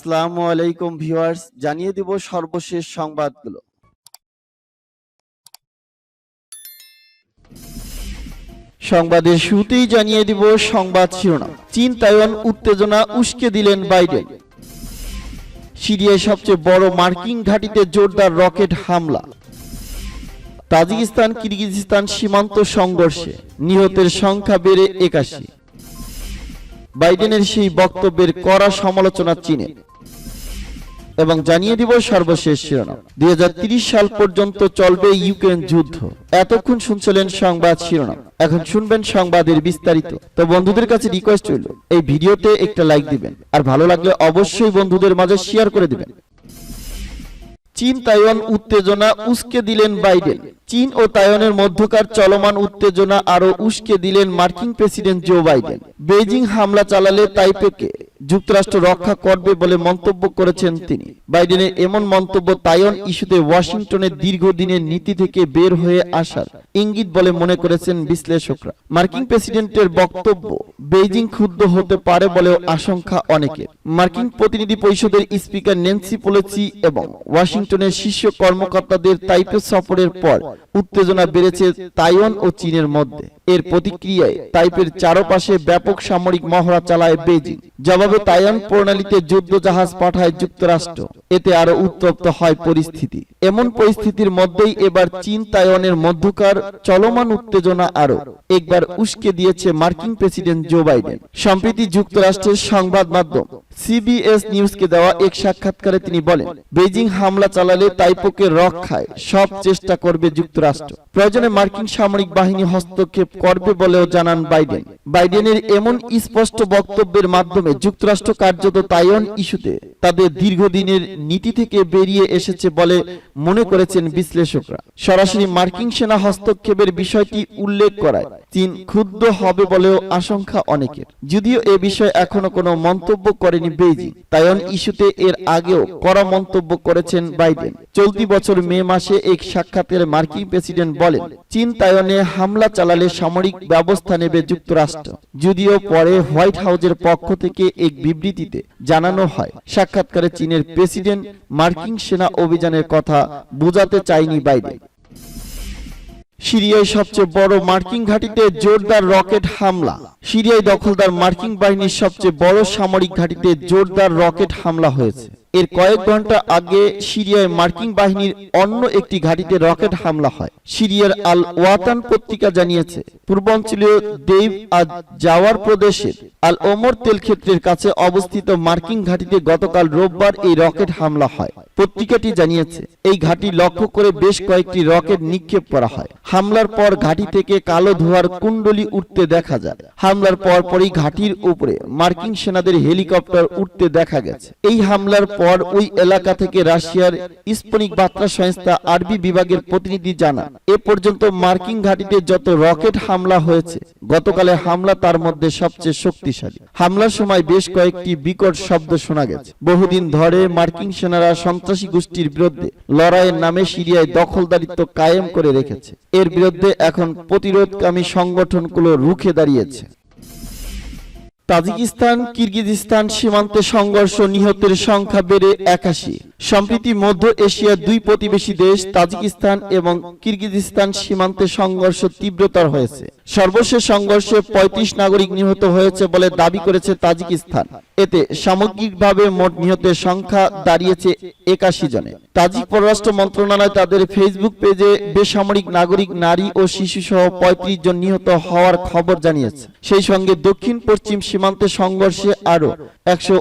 আসসালামু আলাইকুম ভিউয়ার্স, জানিয়ে দিব সর্বশেষ সংবাদগুলো। সংবাদের শুরুতেই জানিয়ে দিব সংবাদ শিরোনাম। চীন, তাইওয়ান উত্তেজনা উস্কে দিলেন বাইডেন। সিরিয়ায় সবচেয়ে বড় মার্কিন ঘাঁটিতে জোরদার রকেট হামলা। তাজিকিস্তান, কিরগিজস্তান সীমান্ত সংঘর্ষে নিহতের সংখ্যা বেড়ে একাশি। বাইডেনের সেই বক্তব্যের কড়া সমালোচনা চীনে এবং জানিয়ে দিব সর্বশেষ শিরোনাম। দুই সাল পর্যন্ত চলবে ইউক্রেন যুদ্ধ। এতক্ষণ শুনছিলেন সংবাদ শিরোনাম। এখন শুনবেন সংবাদের বিস্তারিত। তো বন্ধুদের কাছে রিকোয়েস্ট হইল এই ভিডিওতে একটা লাইক দিবেন। আর ভালো লাগলে অবশ্যই বন্ধুদের মাঝে শেয়ার করে দিবেন। চীন, তাইওয়ান উত্তেজনা উস্কে দিলেন বাইডেন। চীন ও তাইওয়ানের মধ্যকার চলমান উত্তেজনা আরও উস্কে দিলেন মার্কিন প্রেসিডেন্ট জো বাইডেন। বেজিং হামলা চালালে তাইপেকে। যুক্তরাষ্ট্র রক্ষা করবে বলে মন্তব্য করেছেন তিনি। বাইডেনের এমন মন্তব্য তাইওয়ান ইস্যুতে ওয়াশিংটনের দীর্ঘদিনের নীতি থেকে বের হয়ে আসার ইঙ্গিত বলে মনে করেছেন বিশ্লেষকরা। মার্কিন প্রেসিডেন্টের বক্তব্য, বেইজিং ক্ষুব্ধ হতে পারে বলেও আশঙ্কা অনেকের। মার্কিন প্রতিনিধি পরিষদের স্পিকার নেন্সি পেলোসি এবং ওয়াশিংটনের শীর্ষ কর্মকর্তাদের তাইপে সফরের পর উত্তেজনা বেড়েছে তাইওয়ান ও চীনের মধ্যে। এর প্রতিক্রিয়ায় তাইপের চারপাশে ব্যাপক সামরিক মহড়া চালায় বেজিং জবাবে তাইওয়ান প্রণালীতে যুদ্ধ জাহাজ পাঠায় যুক্তরাষ্ট্র। এতে আরও উত্তপ্ত হয় পরিস্থিতি। এমন পরিস্থিতির মধ্যেই এবার চীন তাইওয়ানের মধ্যকার চলমান উত্তেজনা আরও একবার উস্কে দিয়েছে মার্কিন প্রেসিডেন্ট জো বাইডেন। সম্প্রতি যুক্তরাষ্ট্রের সংবাদ মাধ্যম সিবিএস নিউজকে দেওয়া এক সাক্ষাৎকারে তিনি বলেন বেজিং হামলা চালালে তাইপোকে রক্ষায় সব চেষ্টা করবে যুক্তরাষ্ট্র। প্রয়োজনে মার্কিন সামরিক বাহিনী হস্তক্ষেপ করবে বলেও জানান বাইডেন। বাইডেনের এমন স্পষ্ট বক্তব্যের মাধ্যমে যুক্তরাষ্ট্র কার্যত তাইওয়ান ইস্যুতে তাদের দীর্ঘদিনের নীতি থেকে বেরিয়ে এসেছে বলে মনে করেছেন বিশ্লেষকরা। সরাসরি মার্কিন সেনা হস্তক্ষেপের বিষয়টি উল্লেখ করায়, চীন ক্ষুব্ধ হবে বলেও আশঙ্কা অনেকের। যদিও এ বিষয়ে এখনও কোনো মন্তব্য করেনি বেইজিং তাইওয়ান ইস্যুতে এর আগেও কড়া মন্তব্য করেছেন বাইডেন। চলতি বছর মে মাসে এক সাক্ষাৎকারে মার্কিন প্রেসিডেন্ট বলেন, চীন তাইওয়ানে হামলা চালালে সামরিক ব্যবস্থা নেবে যুক্তরাষ্ট্র। যদিও পরে হোয়াইট হাউজের পক্ষ থেকে এক বিবৃতিতে জানানো হয়, সাক্ষাৎকারে চীনের প্রেসিডেন্ট মার্কিন সেনা অভিযানের কথা বোঝাতে চায়নি বাইডেন। সিরিয়ায় সবচেয়ে বড় মার্কিন ঘাঁটিতে জোরদার রকেট হামলা। সিরিয়ায় দখলদার মার্কিন বাহিনীর সবচেয়ে বড় সামরিক ঘাঁটিতে জোরদার রকেট হামলা হয়েছে। এর কয়েক ঘণ্টা আগে সিরিয়ায় মার্কিন বাহিনীর অন্য একটি ঘাঁটিতে রকেট হামলা হয়। সিরিয়ার আল ওয়াতান পত্রিকা জানিয়েছে, পূর্বাঞ্চলীয় দেব আজ জাওয়ার প্রদেশের আল ওমর তেল ক্ষেত্রের কাছে অবস্থিত মার্কিন ঘাঁটিতে গতকাল রোববার এই রকেট হামলা হয়। পত্রিকাটি জানিয়েছে, এই ঘাঁটি লক্ষ্য করে বেশ কয়েকটি রকেট নিক্ষেপ করা হয়। হামলার পর ঘাঁটি থেকে কালো ধোয়ার কুণ্ডলি উঠতে দেখা যায়। হামলার পর পরই ঘাঁটির উপরে মার্কিন সেনাদের হেলিকপ্টার উঠতে দেখা গেছে। এই হামলার পর ওই এলাকা থেকে রাশিয়ার স্পনিক বার্তা সংস্থা আরবি বিভাগের প্রতিনিধি জানান, এ পর্যন্ত মার্কিন ঘাঁটিতে যত রকেট হামলা হয়েছে গতকালের হামলা তার মধ্যে সবচেয়ে শক্তিশালী। হামলার সময় বেশ কয়েকটি বিকট শব্দ শোনা গেছে। বহুদিন ধরে মার্কিন সেনারা সন্ত্রাসী গোষ্ঠীর বিরুদ্ধে লড়াইয়ের নামে সিরিয়ায় দখলদারিত্ব কায়েম করে রেখেছে। এর বিরুদ্ধে এখন প্রতিরোধকামী সংগঠনগুলো রুখে দাঁড়িয়েছে। তাজিকিস্তান, কিরগিজস্তান সীমান্তে সংঘর্ষ নিহতের সংখ্যা বেড়ে একাশি। সম্প্রতি মধ্য এশিয়ার দুই প্রতিবেশী দেশ তাজিকিস্তান এবং কিরগিজস্তান সীমান্তে সংঘর্ষ তীব্রতর হয়েছে। সর্বশেষ সংঘর্ষে ৩৫ নাগরিক নিহত হয়েছে বলে দাবি করেছে তাজিকিস্তান। এতে সামগ্রিকভাবে মোট নিহতের সংখ্যা দাঁড়িয়েছে একাশি জনে। তাজিক পররাষ্ট্র মন্ত্রণালয় তাদের ফেসবুক পেজে বেসামরিক নাগরিক, নারী ও শিশু সহ পঁয়ত্রিশ জন নিহত হওয়ার খবর জানিয়েছে। সেই সঙ্গে দক্ষিণ পশ্চিম সীমান্তে সংঘর্ষে আরও একশো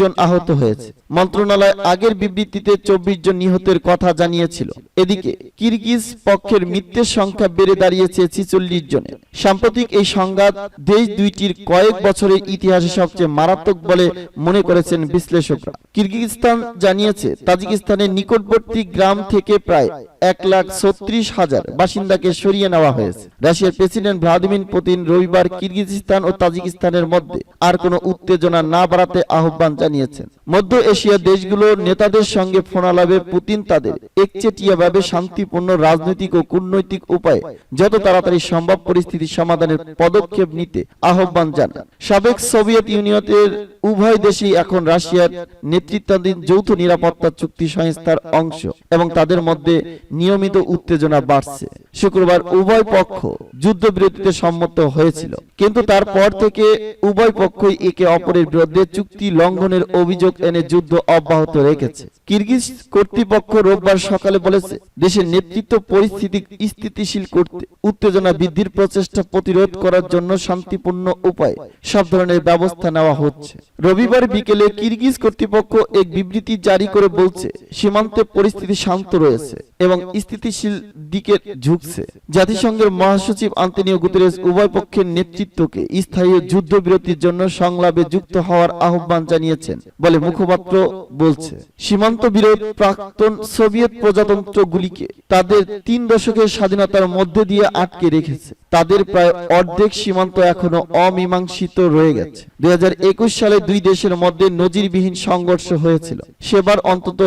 জন আহত হয়েছে। মন্ত্রণালয় আগের বিবৃতিতে চব্বিশ জন নিহতের কথা জানিয়েছিল। এদিকে কিরগিজ পক্ষের মৃত্যুর সংখ্যা বেড়ে দাঁড়িয়েছে ছিচল্লিশ জনে সাম্প্রতিক এই সংঘাত দেশ দুইটির কয়েক বছরের ইতিহাসে সবচেয়ে মারাত্মক বলে মনে করেছেন বিশ্লেষকরা। কিরগিজস্তান জানিয়েছে, তাজিকিস্তানের নিকটবর্তী গ্রাম থেকে প্রায় এক লাখ ছত্রিশ হাজার বাসিন্দাকে সরিয়ে নেওয়া হয়েছে। রাশিয়ার প্রেসিডেন্ট ভ্লাদিমির পুতিন রবিবার কিরগিজস্তান ও তাজিকিস্তানের মধ্যে আর কোনো উত্তেজনা না বাড়াতে আহ্বান জানিয়েছেন। মধ্য এশিয়ার দেশগুলোর নেতাদের সঙ্গে ফোনালাভে পুতিন তাদের একচেটিয়াভাবে শান্তিপূর্ণ রাজনৈতিক ও কূটনৈতিক উপায়ে যত তাড়াতাড়ি সম্ভব পরিস্থিতি সমাধানের পদক্ষেপ নিতে আহ্বান জানান। সাবেক সোভিয়েত ইউনিয়নের উভয় দেশই এখন রাশিয়ার নেতৃত্বাধীন যৌথ নিরাপত্তা চুক্তি সংস্থার অংশ এবং তাদের মধ্যে নিয়মিত উত্তেজনা বাড়ছে। শুক্রবার উভয় পক্ষ যুদ্ধবিরতিতে সম্মত হয়েছিল। কিন্তু তারপর থেকে উভয় পক্ষই একে অপরের বিরুদ্ধে চুক্তি লঙ্ঘনের অভিযোগ এনে যুদ্ধ অব্যাহত রেখেছে। কিরগিজ কর্তৃপক্ষ রোববার সকালে বলেছে, দেশের নেতৃত্ব পরিস্থিতি স্থিতিশীল করতে উত্তেজনা বৃদ্ধির প্রচেষ্টা প্রতিরোধ করার জন্য শান্তিপূর্ণ উপায়ে সব ধরনের ব্যবস্থা নেওয়া হচ্ছে। রবিবার বিকেলে কিরগিজ কর্তৃপক্ষ এক বিবৃতি জারি করে বলছে, সীমান্তে পরিস্থিতি শান্ত রয়েছে। এবং স্থিতিশীল দিকে ঝুঁকছে। জাতিসংঘের মহাসচিব আন্তনিও গুতেরেস উভয় পক্ষের নেতৃত্বকে স্থায়ী যুদ্ধবিরতির জন্য সংলাপে যুক্ত হওয়ার আহ্বান জানিয়েছেন বলে মুখপাত্র বলছে। সীমান্ত বিরোধ প্রাক্তন সোভিয়েত প্রজাতন্ত্রগুলিকে তাদের তিন দশকের স্বাধীনতার মধ্যে দিয়ে আটকে রেখেছে। তাদের প্রায় অর্ধেক সীমান্ত এখনও অমীমাংসিত রয়ে গেছে। দুই হাজার একুশ সালে দুই দেশের মধ্যে নজিরবিহীন সংঘর্ষ হয়েছিল। সেবার অন্তত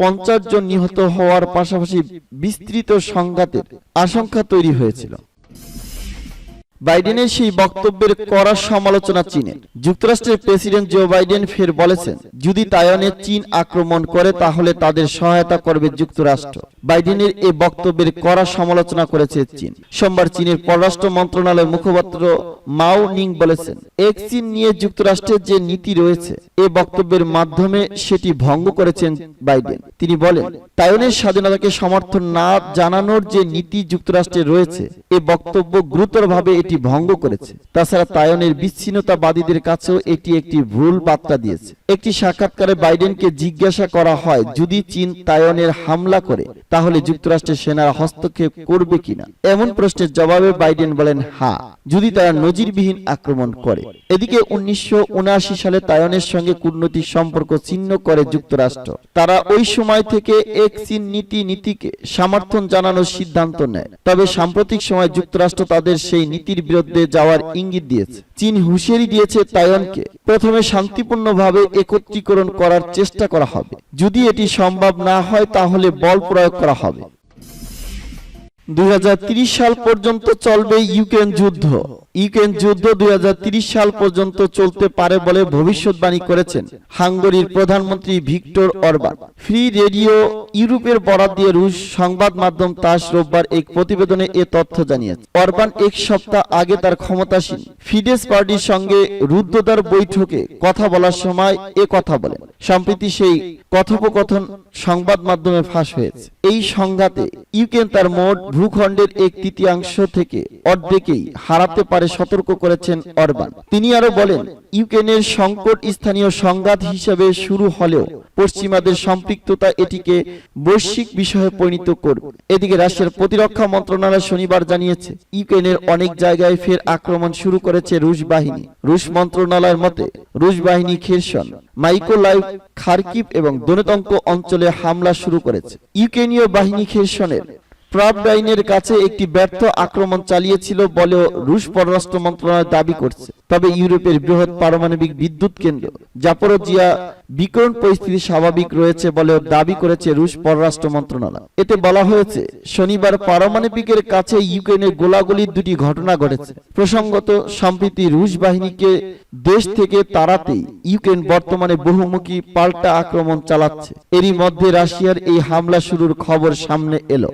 পঞ্চাশ জন নিহত হওয়ার পাশাপাশি বিস্তৃত সংঘাতের আশঙ্কা তৈরি হয়েছিল। বাইডেনের সেই বক্তব্যের কড়া সমালোচনা চীনের। যুক্তরাষ্ট্রের প্রেসিডেন্ট জো বাইডেন ফের বলেছেন, যদি তাইওয়ানে চীন আক্রমণ করে, তাহলে তাদের সহায়তা করবে যুক্তরাষ্ট্র। বাইডেনের এই বক্তব্যের কড়া সমালোচনা করেছে চীন। সোমবার চীনের পররাষ্ট্র মন্ত্রণালয়ের মুখপাত্র মাও নিং বলেছেন এক চীন নিয়ে যুক্তরাষ্ট্রের যে নীতি রয়েছে, এ বক্তব্যের মাধ্যমে সেটি ভঙ্গ করেছেন বাইডেন। তিনি বলেন, তাইওয়ানের স্বাধীনতাকে সমর্থন না জানানোর যে নীতি যুক্তরাষ্ট্রে রয়েছে, এ বক্তব্য গুরুতরভাবে এটি ভঙ্গ করেছে। তাছাড়া তাইওয়ানের বিচ্ছিন্নতাবাদীদের কাছেও এটি একটি ভুল বার্তা দিয়েছে। একটি সাক্ষাৎকারে বাইডেনকে জিজ্ঞাসা করা হয়, যদি চীন তাইওয়ানের হামলা করে, তাহলে যুক্তরাষ্ট্রের সেনারা হস্তক্ষেপ করবে কিনা? এমন প্রশ্নের জবাবে বাইডেন বলেন হ্যাঁ যদি তারা নজিরবিহীন আক্রমণ করে। এদিকে উনিশশো উনআশি সালে তায়নের সঙ্গে কূটনৈতিক সম্পর্ক ছিন্ন করে যুক্তরাষ্ট্র। তারা ওই সময় থেকে এক চীন নীতি নীতিকে সমর্থন জানানোর সিদ্ধান্ত নেয়। তবে সাম্প্রতিক সময় যুক্তরাষ্ট্র তাদের সেই নীতির বিরুদ্ধে যাওয়ার ইঙ্গিত দিয়েছে। চীন হুঁশিয়ারি দিয়েছে তাইওয়ানকে। প্রথমে শান্তিপূর্ণভাবে একত্রীকরণ করার চেষ্টা করা হবে। যদি এটি সম্ভব না হয়, তাহলে বল প্রয়োগ করা হবে। দুই সাল পর্যন্ত চলবে ইউক্রেন যুদ্ধ। ইউক্রেন যুদ্ধ দুই সাল পর্যন্ত চলতে পারে বলে ভবিষ্যৎবাণী করেছেন হাঙ্গরির প্রধানমন্ত্রী ভিক্টর অরবান। ফ্রি রেডিও ইউরোপের বরাদ দিয়ে রুশ সংবাদ মাধ্যম তাস রোববার এক প্রতিবেদনে এ তথ্য জানিয়েছে। অরবান এক সপ্তাহ আগে তার ক্ষমতাসীন ফিডেস পার্টির সঙ্গে রুদ্ধদ্বার বৈঠকে কথা বলার সময় এ কথা বলেন। সম্প্রতি সেই কথোপকথন সংবাদ মাধ্যমে ফাঁস হয়েছে। এই সংঘাতে ইউক্রেন তার মোট ভূখণ্ডের এক তৃতীয়াংশ থেকে অর্ধেকেই হারাতে পারে সতর্ক করেছেন অরবান। তিনি আরও বলেন, ইউক্রেনের সংকট স্থানীয় সংঘাত হিসেবে শুরু হলেও পশ্চিমাদের সম্পৃক্ততা এটিকে বৈশ্বিক বিষয়ে পরিণত করবে। এদিকে রাশিয়ার প্রতিরক্ষা মন্ত্রণালয় শনিবার জানিয়েছে, ইউক্রেনের অনেক জায়গায় ফের আক্রমণ শুরু করেছে রুশ বাহিনী। রুশ মন্ত্রণালয়ের মতে, রুশ বাহিনী খেরসন, মাইকোলাইভ, খারকিভ এবং দনেতঙ্ক অঞ্চলে হামলা শুরু করেছে। ইউক্রেনীয় বাহিনী খেরসনের প্রাবডাইনের কাছে একটি ব্যর্থ আক্রমণ চালিয়েছিল বলেও রুশ পররাষ্ট্র মন্ত্রণালয় দাবি করছে। তবে ইউরোপের বৃহৎ পারমাণবিক বিদ্যুৎ কেন্দ্র জাপরোজিয়া বিকরণ পরিস্থিতি স্বাভাবিক রয়েছে বলেও দাবি করেছে রুশ পররাষ্ট্র মন্ত্রণালয়। এতে বলা হয়েছে, শনিবার পারমাণবিকের কাছে ইউক্রেনের গোলাগুলির দুটি ঘটনা ঘটেছে। প্রসঙ্গত, সম্প্রতি রুশ বাহিনীকে দেশ থেকে তাড়াতেই ইউক্রেন বর্তমানে বহুমুখী পাল্টা আক্রমণ চালাচ্ছে। এরই মধ্যে রাশিয়ার এই হামলা শুরুর খবর সামনে এলো।